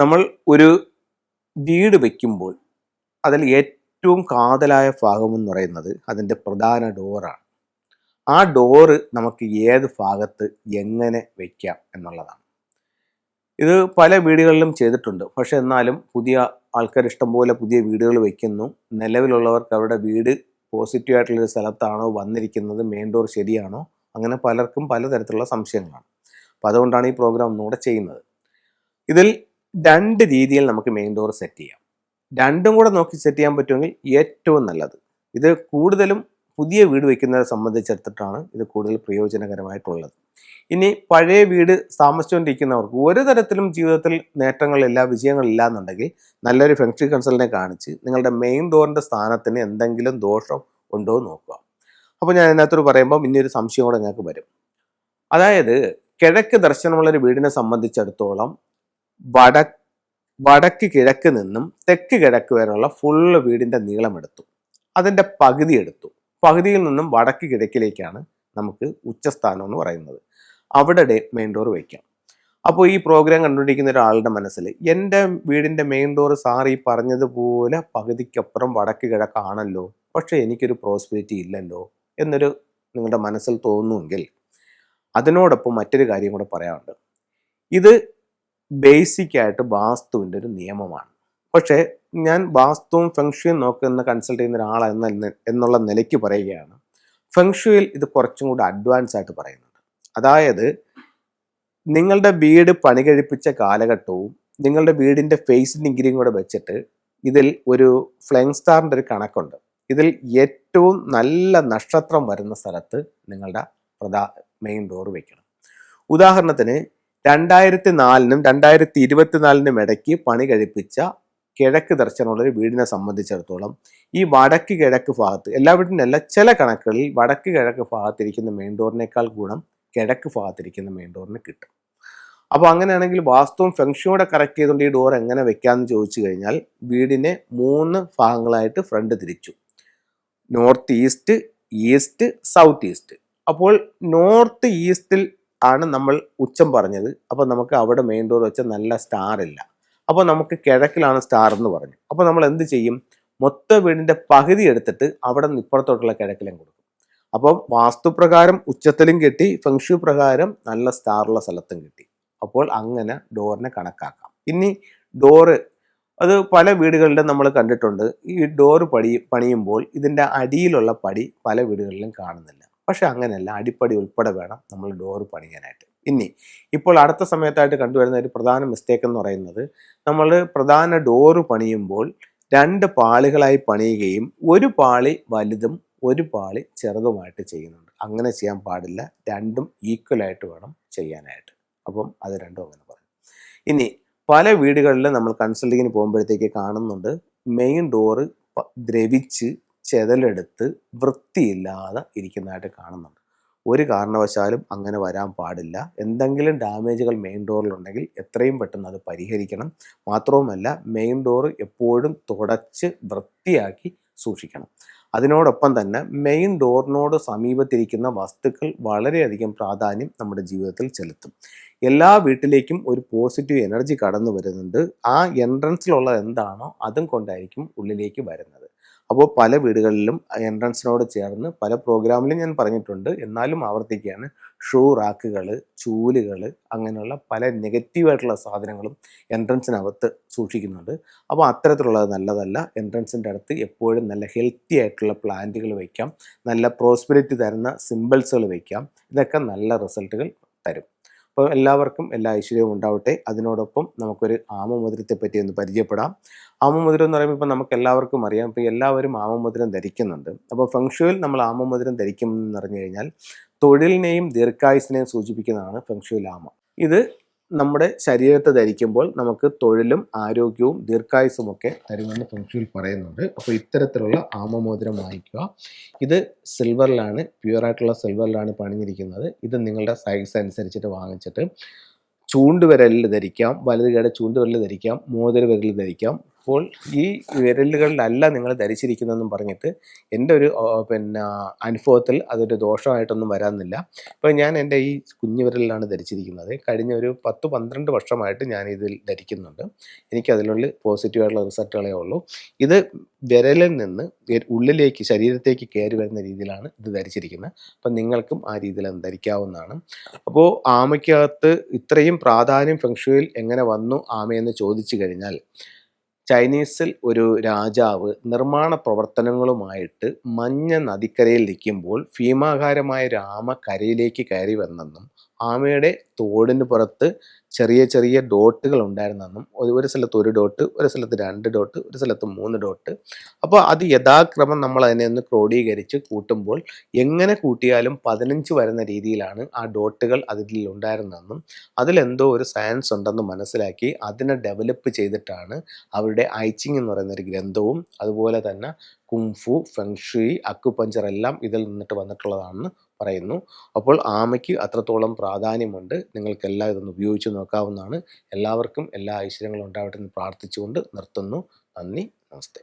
നമ്മൾ ഒരു വീട് വയ്ക്കുമ്പോൾ അതിൽ ഏറ്റവും കാതലായ ഭാഗം എന്ന് പറയുന്നത് അതിന്റെ പ്രധാന ഡോറാണ് ആ ഡോറ് നമുക്ക് ഏത് ഭാഗത്ത് എങ്ങനെ വയ്ക്കാം എന്നുള്ളതാണ്. ഇത് പല വീടുകളിലും ചെയ്തിട്ടുണ്ട്. പക്ഷെ എന്നാലും പുതിയ ആൾക്കാർ ഇഷ്ടംപോലെ പുതിയ വീടുകൾ വയ്ക്കുന്നു നിലവിലുള്ളവർക്ക് അവരുടെ വീട് പോസിറ്റീവ് ആയിട്ടുള്ളൊരു സ്ഥലത്താണോ വന്നിരിക്കുന്നത് മെയിൻ ഡോർ ശരിയാണോ അങ്ങനെ പലർക്കും പലതരത്തിലുള്ള സംശയങ്ങളാണ്. അപ്പോൾ അതുകൊണ്ടാണ് ഈ പ്രോഗ്രാം ഒന്നുകൂടെ ചെയ്യുന്നത്. ഇതിൽ രണ്ട് രീതിയിൽ നമുക്ക് മെയിൻ ഡോർ സെറ്റ് ചെയ്യാം. രണ്ടും കൂടെ നോക്കി സെറ്റ് ചെയ്യാൻ പറ്റുമെങ്കിൽ ഏറ്റവും നല്ലത്. ഇത് കൂടുതലും പുതിയ വീട് വയ്ക്കുന്നവരെ സംബന്ധിച്ചിടത്തിട്ടാണ് ഇത് കൂടുതൽ പ്രയോജനകരമായിട്ടുള്ളത്. ഇനി പഴയ വീട് താമസിച്ചുകൊണ്ടിരിക്കുന്നവർക്ക് ഒരു തരത്തിലും ജീവിതത്തിൽ നേട്ടങ്ങളില്ല വിജയങ്ങളില്ല എന്നുണ്ടെങ്കിൽ നല്ലൊരു ഫെങ്ഷി കൺസൾട്ടിനെ കാണിച്ച് നിങ്ങളുടെ മെയിൻ ഡോറിന്റെ സ്ഥാനത്തിന് എന്തെങ്കിലും ദോഷം ഉണ്ടോ എന്ന് നോക്കുക. അപ്പോൾ ഞാൻ അതിനകത്തോട് പറയുമ്പോൾ ഇനിയൊരു സംശയം കൂടെ ഞങ്ങൾക്ക് വരും. അതായത് കിഴക്ക് ദർശനമുള്ള ഒരു വീടിനെ സംബന്ധിച്ചിടത്തോളം വട വടക്ക് കിഴക്ക് നിന്നും തെക്ക് കിഴക്ക് വരെയുള്ള ഫുള്ള് വീടിന്റെ നീളം എടുത്തു. അതിന്റെ പകുതി എടുത്തു. പകുതിയിൽ നിന്നും വടക്ക് കിഴക്കിലേക്കാണ് നമുക്ക് ഉച്ചസ്ഥാനം എന്ന് പറയുന്നത്. അവിടെ മെയിൻ ഡോർ വയ്ക്കാം അപ്പോൾ ഈ പ്രോഗ്രാം കണ്ടുകൊണ്ടിരിക്കുന്ന ഒരാളുടെ മനസ്സിൽ എന്റെ വീടിന്റെ മെയിൻ ഡോർ സാർ ഈ പറഞ്ഞതുപോലെ പകുതിക്കപ്പുറം വടക്ക് കിഴക്കാണല്ലോ പക്ഷേ എനിക്കൊരു പ്രോസ്പെരിറ്റി ഇല്ലല്ലോ എന്നൊരു നിങ്ങളുടെ മനസ്സിൽ തോന്നുമെങ്കിൽ അതിനോടൊപ്പം മറ്റൊരു കാര്യം കൂടെ പറയാനുണ്ട്. ഇത് ബേസിക് ആയിട്ട് വാസ്തുവിന്റെ ഒരു നിയമമാണ്. പക്ഷേ ഞാൻ വാസ്തുവും ഫെങ്ഷുയും നോക്കുന്ന കൺസൾട്ട് ചെയ്യുന്ന ഒരാളെന്ന എന്നുള്ള നിലയ്ക്ക് പറയുകയാണ്. ഫെങ്ഷുയിൽ ഇത് കുറച്ചും കൂടി അഡ്വാൻസ് ആയിട്ട് പറയുന്നുണ്ട്. അതായത് നിങ്ങളുടെ വീട് പണി കഴിപ്പിച്ച കാലഘട്ടവും നിങ്ങളുടെ വീടിന്റെ ഫേസ് ഡിഗ്രിയും കൂടെ വെച്ചിട്ട് ഇതിൽ ഒരു ഫ്ലൈങ് സ്റ്റാറിന്റെ ഒരു കണക്കുണ്ട്. ഇതിൽ ഏറ്റവും നല്ല നക്ഷത്രം വരുന്ന സ്ഥലത്ത് നിങ്ങളുടെ പ്രധാ മെയിൻ ഡോർ വയ്ക്കണം ഉദാഹരണത്തിന് രണ്ടായിരത്തി നാലിനും രണ്ടായിരത്തി ഇരുപത്തിനാലിനും ഇടയ്ക്ക് പണി കഴിപ്പിച്ച കിഴക്ക് ദർശനമുള്ള ഒരു വീടിനെ സംബന്ധിച്ചിടത്തോളം ഈ വടക്ക് കിഴക്ക് ഭാഗത്ത് എല്ലാ വീടിനല്ല ചില കണക്കുകളിൽ വടക്ക് കിഴക്ക് ഭാഗത്തിരിക്കുന്ന മെയിൻ ഡോറിനേക്കാൾ ഗുണം കിഴക്ക് ഭാഗത്തിരിക്കുന്ന മെയിൻ ഡോറിന് കിട്ടും. അപ്പോൾ അങ്ങനെയാണെങ്കിൽ വാസ്തവം ഫെങ്ഷനോടെ കറക്റ്റ് ചെയ്തുകൊണ്ട് ഈ ഡോർ എങ്ങനെ വെക്കാമെന്ന് ചോദിച്ചു കഴിഞ്ഞാൽ വീടിനെ മൂന്ന് ഭാഗങ്ങളായിട്ട് ഫ്രണ്ട് തിരിച്ചു. North east east south east അപ്പോൾ നോർത്ത് ഈസ്റ്റിൽ ആണ് നമ്മൾ ഉച്ചം പറഞ്ഞത്. അപ്പോൾ നമുക്ക് അവിടെ മെയിൻ ഡോർ വെച്ച നല്ല സ്റ്റാർ ഇല്ല. അപ്പോൾ നമുക്ക് കിഴക്കിലാണ് സ്റ്റാർ എന്ന് പറഞ്ഞു. അപ്പോൾ നമ്മൾ എന്ത് ചെയ്യും? മൊത്ത വീടിന്റെ പകുതി എടുത്തിട്ട് അവിടെ നിന്ന് ഇപ്പുറത്തോട്ടുള്ള കിഴക്കിലും കൊടുക്കും. അപ്പോൾ വാസ്തുപ്രകാരം ഉച്ചത്തിലും കിട്ടി ഫെങ്ഷു പ്രകാരം നല്ല സ്റ്റാറുള്ള സ്ഥലത്തും കിട്ടി. അപ്പോൾ അങ്ങനെ ഡോറിനെ കണക്കാക്കാം. ഇനി ഡോറ് അത് പല വീടുകളിലും നമ്മൾ കണ്ടിട്ടുണ്ട്. ഈ ഡോറ് പടി പണിയുമ്പോൾ ഇതിന്റെ അടിയിലുള്ള പടി പല വീടുകളിലും കാണുന്നില്ല. പക്ഷെ അങ്ങനെയല്ല. അടിപ്പടി ഉൾപ്പെടെ വേണം നമ്മൾ ഡോർ പണിയാനായിട്ട്. ഇനി ഇപ്പോൾ അടുത്ത സമയത്തായിട്ട് കണ്ടുവരുന്ന ഒരു പ്രധാന മിസ്റ്റേക്ക് എന്ന് പറയുന്നത് നമ്മൾ പ്രധാന ഡോറ് പണിയുമ്പോൾ രണ്ട് പാളികളായി പണിയുകയും ഒരു പാളി വലുതും ഒരു പാളി ചെറുതുമായിട്ട് ചെയ്യുന്നുണ്ട്. അങ്ങനെ ചെയ്യാൻ പാടില്ല. രണ്ടും ഈക്വലായിട്ട് വേണം ചെയ്യാനായിട്ട്. അപ്പം അത് രണ്ടും അങ്ങനെ പറയും. ഇനി പല വീടുകളിലും നമ്മൾ കൺസൾട്ടിങ്ങിന് പോകുമ്പോഴത്തേക്ക് കാണുന്നുണ്ട്. മെയിൻ ഡോറ് ദ്രവിച്ച് ചെതലെടുത്ത് വൃത്തിയില്ലാതെ ഇരിക്കുന്നതായിട്ട് കാണുന്നുണ്ട്. ഒരു കാരണവശാലും അങ്ങനെ വരാൻ പാടില്ല. എന്തെങ്കിലും ഡാമേജുകൾ മെയിൻ ഡോറിലുണ്ടെങ്കിൽ എത്രയും പെട്ടെന്ന് അത് പരിഹരിക്കണം. മാത്രവുമല്ല മെയിൻ ഡോർ എപ്പോഴും തുടച്ച് വൃത്തിയാക്കി സൂക്ഷിക്കണം. അതിനോടൊപ്പം തന്നെ മെയിൻ ഡോറിനോട് സമീപത്തിരിക്കുന്ന വസ്തുക്കൾ വളരെയധികം പ്രാധാന്യം നമ്മുടെ ജീവിതത്തിൽ ചെലുത്തും. എല്ലാ വീട്ടിലേക്കും ഒരു പോസിറ്റീവ് എനർജി കടന്നു വരുന്നുണ്ട് ആ എൻട്രൻസിലുള്ളത് എന്താണോ അതും കൊണ്ടായിരിക്കും ഉള്ളിലേക്ക് വരുന്നത്. അപ്പോൾ പല വീടുകളിലും എൻട്രൻസിനോട് ചേർന്ന് പല പ്രോഗ്രാമിലും ഞാൻ പറഞ്ഞിട്ടുണ്ട്. എന്നാലും ആവർത്തിക്കുകയാണ്. ഷൂ റാക്കുകൾ ചൂലുകൾ അങ്ങനെയുള്ള പല നെഗറ്റീവായിട്ടുള്ള സാധനങ്ങളും എൻട്രൻസിനകത്ത് സൂക്ഷിക്കുന്നുണ്ട്. അപ്പോൾ അത്തരത്തിലുള്ളത് നല്ലതല്ല. എൻട്രൻസിന്റെ അടുത്ത് എപ്പോഴും നല്ല ഹെൽത്തി ആയിട്ടുള്ള പ്ലാന്റുകൾ വയ്ക്കാം നല്ല പ്രോസ്പെരിറ്റി തരുന്ന സിമ്പിൾസുകൾ വയ്ക്കാം ഇതൊക്കെ നല്ല റിസൾട്ടുകൾ തരും. അപ്പോൾ എല്ലാവർക്കും എല്ലാ ഐശ്വര്യവും ഉണ്ടാവട്ടെ. അതിനോടൊപ്പം നമുക്കൊരു ആമമുദ്രത്തെ പറ്റി ഒന്ന് പരിചയപ്പെടാം. ആമമുദ്രം എന്ന് പറയുമ്പോൾ ഇപ്പോൾ നമുക്ക് എല്ലാവർക്കും അറിയാം. ഇപ്പോൾ എല്ലാവരും ആമമുദ്രം ധരിക്കുന്നുണ്ട്. അപ്പോൾ ഫെങ്ഷുവിൽ നമ്മൾ ആമമുദ്രം ധരിക്കും എന്ന് പറഞ്ഞു കഴിഞ്ഞാൽ തൊഴിലിനെയും ദീർഘായുസിനെയും സൂചിപ്പിക്കുന്നതാണ് ഫെങ്ഷുവിൽ ആമ. ഇത് നമ്മുടെ ശരീരത്തെ ധരിക്കുമ്പോൾ നമുക്ക് തൊഴിലും ആരോഗ്യവും ദീർഘായുസും ഒക്കെ തരുമെന്ന് ഫെങ്ഷുവിൽ പറയുന്നുണ്ട്. അപ്പോൾ ഇത്തരത്തിലുള്ള ആമമോതിരം വാങ്ങിക്കുക. ഇത് സിൽവറിലാണ് പ്യുവറായിട്ടുള്ള സിൽവറിലാണ് പണിഞ്ഞിരിക്കുന്നത്. ഇത് നിങ്ങളുടെ സൈസ് അനുസരിച്ചിട്ട് വാങ്ങിച്ചിട്ട് ചൂണ്ടുവിരലിൽ ധരിക്കാം. വലതു കൈയുടെ ചൂണ്ടുവിരലിൽ ധരിക്കാം. മോതിരവിരലിൽ ധരിക്കാം. അപ്പോൾ ഈ വിരലുകളിലല്ല നിങ്ങൾ ധരിച്ചിരിക്കുന്നതെന്നും പറഞ്ഞിട്ട് എന്റെ ഒരു പിന്നെ അനുഭവത്തിൽ അതൊരു ദോഷമായിട്ടൊന്നും വരാനില്ല. അപ്പോൾ ഞാൻ എന്റെ ഈ കുഞ്ഞു വിരലിലാണ് ധരിച്ചിരിക്കുന്നത്. കഴിഞ്ഞ ഒരു പത്ത് പന്ത്രണ്ട് വർഷമായിട്ട് ഞാൻ ഇതിൽ ധരിക്കുന്നുണ്ട്. എനിക്ക് അതിലുള്ള പോസിറ്റീവായിട്ടുള്ള റിസൾട്ടുകളേ ഉള്ളൂ. ഇത് വിരലിൽ നിന്ന് ഉള്ളിലേക്ക് ശരീരത്തേക്ക് കയറി വരുന്ന രീതിയിലാണ് ഇത് ധരിച്ചിരിക്കുന്നത്. അപ്പം നിങ്ങൾക്കും ആ രീതിയിൽ ധരിക്കാവുന്നതാണ്. അപ്പോൾ ആമയ്ക്കകത്ത് ഇത്രയും പ്രാധാന്യം ഫെങ്ഷുയിൽ എങ്ങനെ വന്നു ആമയെന്ന് ചോദിച്ചു കഴിഞ്ഞാൽ ചൈനീസിൽ ഒരു രാജാവ് നിർമ്മാണ പ്രവർത്തനങ്ങളുമായിട്ട് മഞ്ഞ നദിക്കരയിൽ നിൽക്കുമ്പോൾ ഭീമാകാരമായ രാമ കരയിലേക്ക് കയറി വന്നെന്നും ആമയുടെ തോടിന് പുറത്ത് ചെറിയ ചെറിയ ഡോട്ടുകൾ ഉണ്ടായിരുന്നെന്നും ഒരു സ്ഥലത്ത് ഒരു ഡോട്ട് ഒരു സ്ഥലത്ത് രണ്ട് ഡോട്ട് ഒരു സ്ഥലത്ത് മൂന്ന് ഡോട്ട്. അപ്പോൾ അത് യഥാക്രമം നമ്മൾ അതിനെ ഒന്ന് ക്രോഡീകരിച്ച് കൂട്ടുമ്പോൾ എങ്ങനെ കൂട്ടിയാലും പതിനഞ്ച് വരുന്ന രീതിയിലാണ് ആ ഡോട്ടുകൾ അതിൽ ഉണ്ടായിരുന്നതെന്നും അതിലെന്തോ ഒരു സയൻസ് ഉണ്ടെന്ന് മനസ്സിലാക്കി അതിനെ ഡെവലപ്പ് ചെയ്തിട്ടാണ് അവരുടെ ഐച്ചിങ് എന്ന് പറയുന്ന ഒരു ഗ്രന്ഥവും അതുപോലെ തന്നെ കുംഫു ഫെങ്ഷുയി അക്കുപഞ്ചർ എല്ലാം ഇതിൽ നിന്നിട്ട് വന്നിട്ടുള്ളതാണെന്ന് പറയുന്നു. അപ്പോൾ ആമയ്ക്ക് അത്രത്തോളം പ്രാധാന്യമുണ്ട്. നിങ്ങൾക്കെല്ലാം ഇതൊന്ന് ഉപയോഗിച്ച് നോക്കാവുന്നതാണ്. എല്ലാവർക്കും എല്ലാ ഐശ്വര്യങ്ങളും ഉണ്ടാവട്ടെ എന്ന് പ്രാർത്ഥിച്ചുകൊണ്ട് നിർത്തുന്നു. നന്ദി നമസ്തേ.